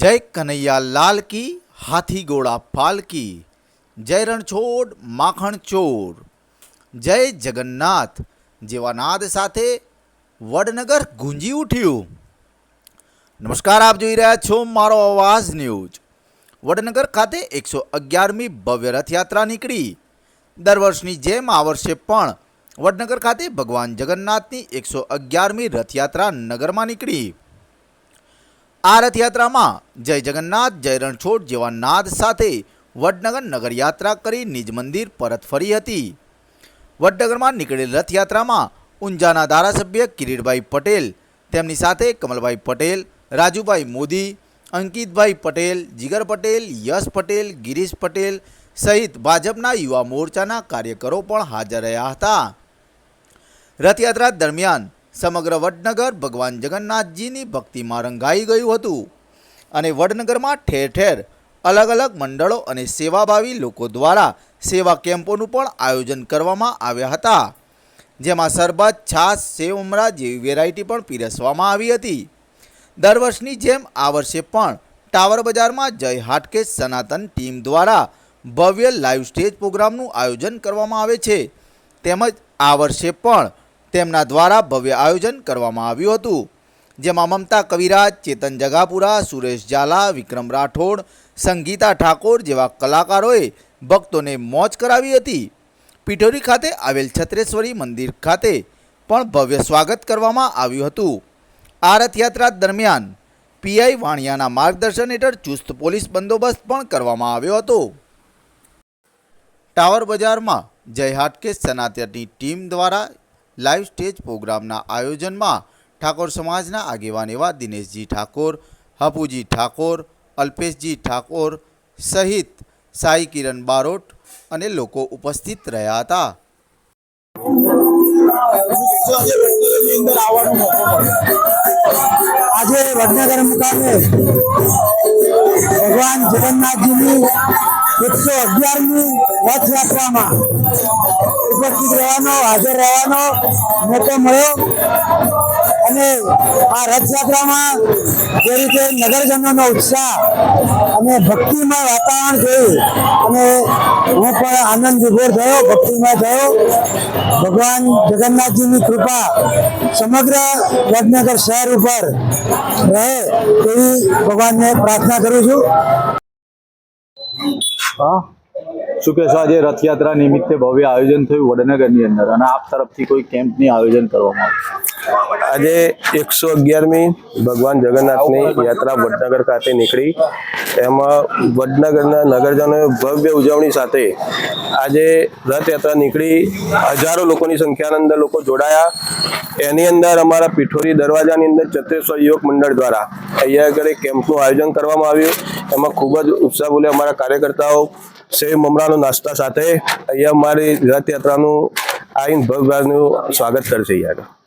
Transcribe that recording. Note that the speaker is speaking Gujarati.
જય કનૈયા લાલ કી હાથી ગોળા ફાલકી જય રણછોડ માખણ ચોર જય જગન્નાથ જેવા નાદ સાથે વડનગર ગુંજી ઉઠ્યું નમસ્કાર આપ જોઈ રહ્યા છો મારો અવાજ ન્યૂઝ. વડનગર ખાતે એકસો અગિયારમી ભવ્ય રથયાત્રા નીકળી. દર વર્ષની જેમ આ વર્ષે પણ વડનગર ખાતે ભગવાન જગન્નાથની એકસો અગિયારમી રથયાત્રા નગરમાં નીકળી. આ રથયાત્રામાં જય જગન્નાથ, જય રણછોડ જેવા નાદ સાથે વડનગર નગરયાત્રા કરી નિજ મંદિર પરત ફરી હતી. વડનગરમાં નીકળેલ રથયાત્રામાં ઊંઝાના ધારાસભ્ય કિરીટભાઈ પટેલ, તેમની સાથે કમલભાઈ પટેલ, રાજુભાઈ મોદી, અંકિતભાઈ પટેલ, જીગર પટેલ, યશ પટેલ, ગિરીશ પટેલ સહિત ભાજપના યુવા મોરચાના કાર્યકરો પણ હાજર રહ્યા હતા. રથયાત્રા દરમિયાન સમગ્ર વડનગર ભગવાન જગન્નાથજીની ભક્તિમાં રંગાઈ ગયું હતું. અને વડનગરમાં ઠેર ઠેર અલગ અલગ મંડળો અને સેવાભાવી લોકો દ્વારા સેવા કેમ્પોનું પણ આયોજન કરવામાં આવ્યા હતા. જેમાં શરબત છાશ, સેવ ઉમરા જેવી વેરાયટી પણ પીરસવામાં આવી હતી. દર વર્ષની જેમ આ વર્ષે પણ ટાવર બજારમાં જય હાટકેશ સનાતન ટીમ દ્વારા ભવ્ય લાઈવ સ્ટેજ પ્રોગ્રામનું આયોજન કરવામાં આવે છે. તેમજ આ વર્ષે પણ તેમના દ્વારા ભવ્ય આયોજન કરવામાં આવ્યું હતું, જેમાં મમતા કવિરાજ, ચેતન જગાપુરા, સુરેશ ઝાલા, વિક્રમ રાઠોડ, સંગીતા ઠાકોર જેવા કલાકારોએ ભક્તોને મોજ કરાવી હતી. પિઠોરી ખાતે આવેલ છત્રેશ્વરી મંદિર ખાતે પણ ભવ્ય સ્વાગત કરવામાં આવ્યું હતું. આ રથયાત્રા દરમિયાન પીઆઈ વાણિયાના માર્ગદર્શન હેઠળ ચુસ્ત પોલીસ બંદોબસ્ત પણ કરવામાં આવ્યો હતો. ટાવર બજારમાં જય હાટકેશ સનાતનની ટીમ દ્વારા લાઈવ સ્ટેજ પ્રોગ્રામના આયોજનમાં ઠાકોર સમાજના આગેવાન એવા દિનેશજી ઠાકોર, હપુજી ઠાકોર, અલ્પેશજી ઠાકોર સહિત સાઈ કિરણ બારોટ અને લોકો ઉપસ્થિત રહ્યા હતા. આજે વડનગર મુકામે ભગવાન જગન્નાથજીની એકસો અગિયારમી રથયાત્રામાં ઉપસ્થિત રહેવાનો, હાજર રહેવાનો મોકો મળ્યો. અને આ રથયાત્રામાં જે રીતે નગરજનોનો ઉત્સાહ અને ભક્તિમય વાતાવરણ થયું, અને હું પણ આનંદ વિભોર થયો, ભક્તિમય થયો. ભગવાન જગન્નાથજીની કૃપા સમગ્ર વડનગર શહેર ઉપર રહે તેવી ભગવાનને પ્રાર્થના કરું છું. હા. શું કહેશો? આજે રથયાત્રા નિમિત્તે ભવ્ય આયોજન થયું વડનગરની અંદર અને આપ તરફથી કોઈ કેમ્પની આયોજન કરવામાં આવ્યું આજે એકસો અગિયારમી ભગવાન જગન્નાથની યાત્રા વડનગર ખાતે નીકળી. એમાં વડનગરના નગરજનોએ ભવ્ય ઉજવણી સાથે આજે રથયાત્રા નીકળી. હજારો લોકોની સંખ્યાના અંદર લોકો જોડાયા. એની અંદર અમારા પીઠોરી દરવાજાની અંદર ચત્રેશ્વર યુવક મંડળ દ્વારા અહીંયા આગળ કેમ્પનું આયોજન કરવામાં આવ્યું. એમાં ખૂબ જ ઉત્સાહ બોલે અમારા કાર્યકર્તાઓ સેવ મમરાનો નાસ્તા સાથે અહીંયા અમારી રથયાત્રાનું આઈન ભવ્યનું સ્વાગત કરશે અહીંયા આગળ